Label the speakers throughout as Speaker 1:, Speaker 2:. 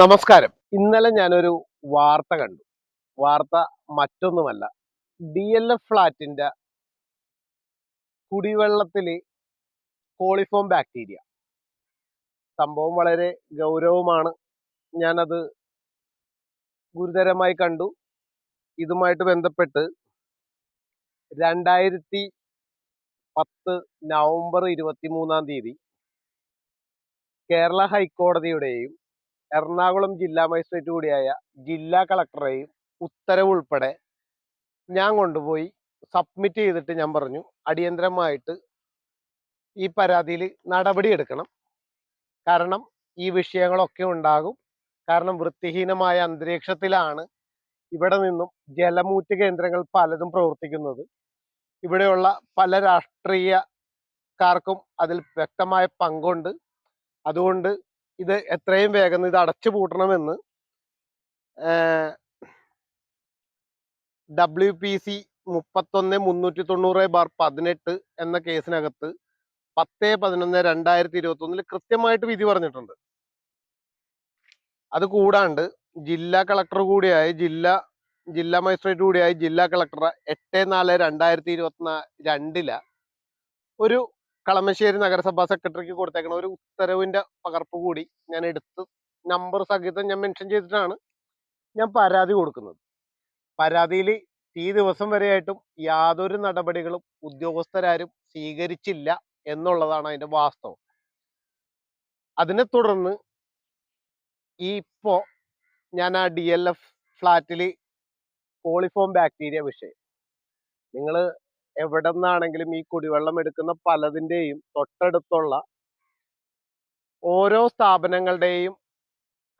Speaker 1: നമസ്കാരം. ഇന്നലെ ഞാനൊരു വാർത്ത കണ്ടു. വാർത്ത മറ്റൊന്നുമല്ല. ഡി എൽ എഫ് ഫ്ലാറ്റിന്റെ കുടിവെള്ളത്തിൽ കോളിഫോം ബാക്ടീരിയ. സംഭവം വളരെ ഗൗരവമാണ്. ഞാനത് ഗുരുതരമായി കണ്ടു. ഇതുമായിട്ട് ബന്ധപ്പെട്ട് രണ്ടായിരത്തി പത്ത് നവംബർ ഇരുപത്തി മൂന്നാം തീയതി കേരള ഹൈക്കോടതിയുടെയും എറണാകുളം ജില്ലാ മജിസ്ട്രേറ്റ് കൂടിയായ ജില്ലാ കളക്ടറെയും ഉത്തരവ് ഉൾപ്പെടെ ഞാൻ കൊണ്ടുപോയി സബ്മിറ്റ് ചെയ്തിട്ട് ഞാൻ പറഞ്ഞു അടിയന്തരമായിട്ട് ഈ പരാതിയിൽ നടപടി എടുക്കണം. കാരണം ഈ വിഷയങ്ങളൊക്കെ ഉണ്ടാകും. കാരണം വൃത്തിഹീനമായ അന്തരീക്ഷത്തിലാണ് ഇവിടെ നിന്നും ജലമൂറ്റ് കേന്ദ്രങ്ങൾ പലതും പ്രവർത്തിക്കുന്നത്. ഇവിടെയുള്ള പല രാഷ്ട്രീയക്കാർക്കും അതിൽ വ്യക്തമായ പങ്കുണ്ട്. അതുകൊണ്ട് ഇത് എത്രയും വേഗം ഇത് അടച്ചു പൂട്ടണമെന്ന് ഡബ്ല്യു പി സി മുപ്പത്തൊന്ന് മുന്നൂറ്റി തൊണ്ണൂറ് ബാർ പതിനെട്ട് എന്ന കേസിനകത്ത് പത്ത് പതിനൊന്ന് രണ്ടായിരത്തി ഇരുപത്തി ഒന്നിൽ കൃത്യമായിട്ട് വിധി പറഞ്ഞിട്ടുണ്ട്. അത് കൂടാണ്ട് ജില്ലാ കളക്ടർ കൂടിയായ ജില്ലാ ജില്ലാ മജിസ്ട്രേറ്റ് കൂടിയായ ജില്ലാ കളക്ടർ എട്ട് നാല് രണ്ടായിരത്തി ഇരുപത്തി രണ്ടില ഒരു കളമശ്ശേരി നഗരസഭാ സെക്രട്ടറിക്ക് കൊടുത്തേക്കണ ഒരു ഉത്തരവിന്റെ പകർപ്പ് കൂടി ഞാൻ എടുത്ത് നമ്പർ സഹിതം ഞാൻ മെൻഷൻ ചെയ്തിട്ടാണ് ഞാൻ പരാതി കൊടുക്കുന്നത്. പരാതിയിൽ ഈ ദിവസം വരെയായിട്ടും യാതൊരു നടപടികളും ഉദ്യോഗസ്ഥരാരും സ്വീകരിച്ചില്ല എന്നുള്ളതാണ് അതിന്റെ വാസ്തവം. അതിനെ തുടർന്ന് ഈ ഇപ്പോ ഞാൻ ആ ഡി എൽ എഫ് ഫ്ലാറ്റിൽ കോളിഫോം ബാക്ടീരിയ വിഷയം. നിങ്ങൾ എവിടെ നിന്നാണെങ്കിലും ഈ കുടിവെള്ളം എടുക്കുന്ന പലതിന്റെയും തൊട്ടടുത്തുള്ള ഓരോ സ്ഥാപനങ്ങളുടെയും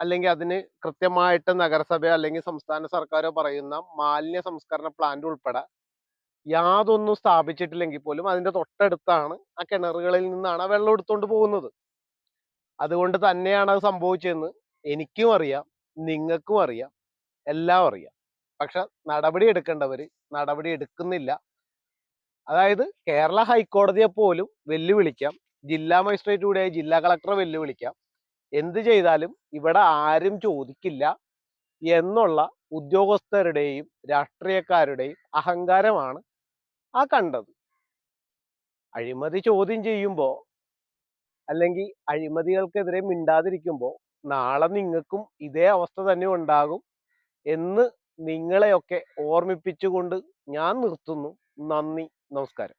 Speaker 1: അല്ലെങ്കിൽ അതിന് കൃത്യമായിട്ട് നഗരസഭ അല്ലെങ്കിൽ സംസ്ഥാന സർക്കാരോ പറയുന്ന മാലിന്യ സംസ്കരണ പ്ലാന്റ് ഉൾപ്പെടെ യാതൊന്നും സ്ഥാപിച്ചിട്ടില്ലെങ്കിൽ പോലും അതിന്റെ തൊട്ടടുത്താണ് ആ കിണറുകളിൽ നിന്നാണ് ആ വെള്ളം എടുത്തുകൊണ്ട് പോകുന്നത്. അതുകൊണ്ട് തന്നെയാണ് അത് സംഭവിച്ചതെന്ന് എനിക്കും അറിയാം നിങ്ങൾക്കും അറിയാം എല്ലാം അറിയാം. പക്ഷെ നടപടി എടുക്കേണ്ടവര് നടപടി എടുക്കുന്നില്ല. അതായത് കേരള ഹൈക്കോടതിയെ പോലും വെല്ലുവിളിക്കാം. ജില്ലാ മജിസ്ട്രേറ്റ് കൂടെ ജില്ലാ കളക്ടറെ വെല്ലുവിളിക്കാം. എന്ത് ചെയ്താലും ഇവിടെ ആരും ചോദിക്കില്ല എന്നുള്ള ഉദ്യോഗസ്ഥരുടെയും രാഷ്ട്രീയക്കാരുടെയും അഹങ്കാരമാണ് ആ കണ്ടത്. അഴിമതി ചോദ്യം ചെയ്യുമ്പോൾ അല്ലെങ്കിൽ അഴിമതികൾക്കെതിരെ മിണ്ടാതിരിക്കുമ്പോൾ നാളെ നിങ്ങൾക്കും ഇതേ അവസ്ഥ തന്നെ ഉണ്ടാകും എന്ന് നിങ്ങളെയൊക്കെ ഓർമ്മിപ്പിച്ചുകൊണ്ട് ഞാൻ നിർത്തുന്നു. നന്ദി. നമസ്കാരം.